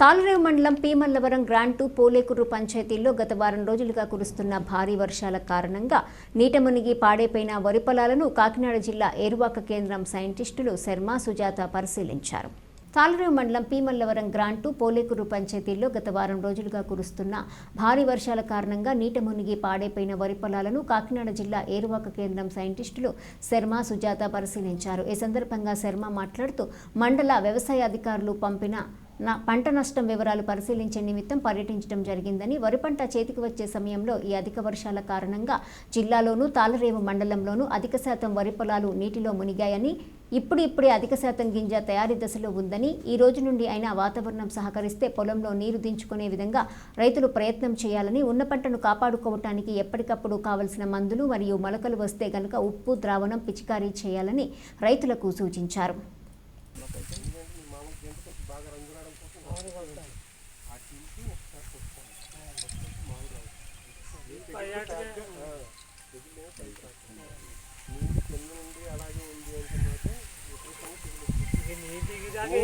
తాళరేవు మండలం పీమల్లవరం గ్రాంటు పోలేకుర్రు పంచాయతీల్లో గత వారం రోజులుగా కురుస్తున్న భారీ వర్షాల కారణంగా నీట మునిగి పాడైపోయిన వరి పొలాలను కాకినాడ జిల్లా ఏరువాక కేంద్రం సైంటిస్టులు శర్మ సుజాత పరిశీలించారు. తాళరేవు మండలం పీమల్లవరం గ్రాంటు పోలేకుర్రు పంచాయతీల్లో గత వారం రోజులుగా కురుస్తున్న భారీ వర్షాల కారణంగా నీట మునిగి పాడైపోయిన వరి పొలాలను కాకినాడ జిల్లా ఏరువాక కేంద్రం సైంటిస్టులు శర్మ సుజాత పరిశీలించారు. ఈ సందర్భంగా శర్మ మాట్లాడుతూ మండల వ్యవసాయ అధికారులు పంపిన నా పంట నష్టం వివరాలు పరిశీలించే నిమిత్తం పర్యటించడం జరిగిందని వరి పంట చేతికి వచ్చే సమయంలో ఈ అధిక వర్షాల కారణంగా జిల్లాలోనూ తాళరేవు మండలంలోనూ అధిక శాతం వరి పొలాలు నీటిలో మునిగాయని ఇప్పుడు ఇప్పుడే అధిక శాతం గింజ తయారీ దశలో ఉందని ఈ రోజు నుండి అయినా వాతావరణం సహకరిస్తే పొలంలో నీరు దించుకునే విధంగా రైతులు ప్రయత్నం చేయాలని ఉన్న పంటను కాపాడుకోవటానికి ఎప్పటికప్పుడు కావలసిన మందులు మరియు మొలకలు వస్తే గనుక ఉప్పు ద్రావణం పిచికారీ చేయాలని రైతులకు సూచించారు. కింద నుండి అలాగే ఉంది? అంటే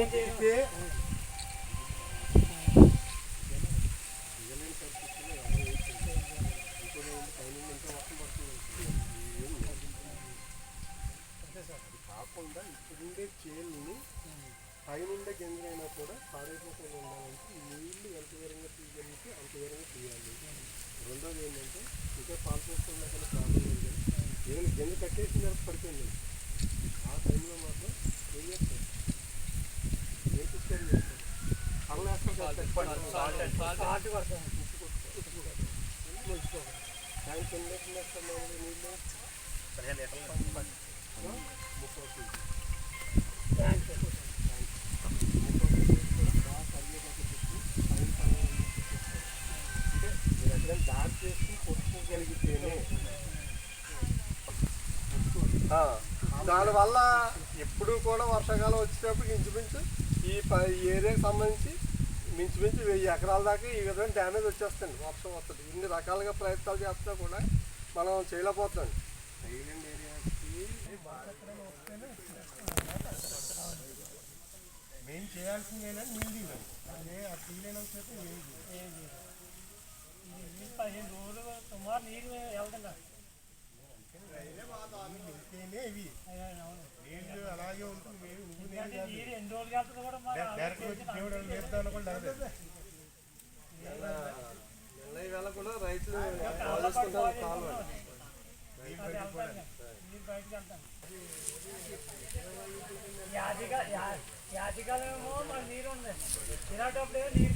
మాత్రం విపరీతంగా అది కాకుండా ఇప్పుడుండే చేనుని పైనుండే గింజలైనా కూడా పాడైపోకుండా ఉండాలంటే ఇంకా పాలు పోసుకున్నా కానీ ప్రాబ్లం లేదు ఏదైనా గింజ కట్టేసిన తర్వాత పడిపోయింది ఆ టైంలో మాత్రం ఏం చేస్తారు ఏం పిస్తారు చేస్తారు అల్లం వేస్తారు దాని కింద వేస్తారు మామూలుగా నీళ్ళు ముప్పై దానివల్ల ఎప్పుడు కూడా వర్షాకాలం వచ్చేటప్పుడు ఇంచుమించు ఈ ఏరియాకి సంబంధించి మించుమించు వెయ్యి ఎకరాల దాకా ఈ విధంగా డ్యామేజ్ వచ్చేస్తుంది వర్షం వస్తుంది. ఇన్ని రకాలుగా ప్రయత్నాలు చేస్తున్నా కూడా మనం చేయలేకపోతున్నాం. ఐలాండ్ ఏరియాకి మేము చేయాల్సింది ఏంటంటే నీళ్ళు అదే ఆ ఏం పదిహేను రోజులు సుమారు వెళ్తేనే ఇవి నీళ్ళు అలాగే ఉంటుంది నువ్వు డైరెక్ట్ వచ్చి దేవుడు రైతులు ఆలోచిస్తుంటారు కాలువ అది యాదిగా మన నీరు ఉంది ఇలాంటప్పుడే నీరు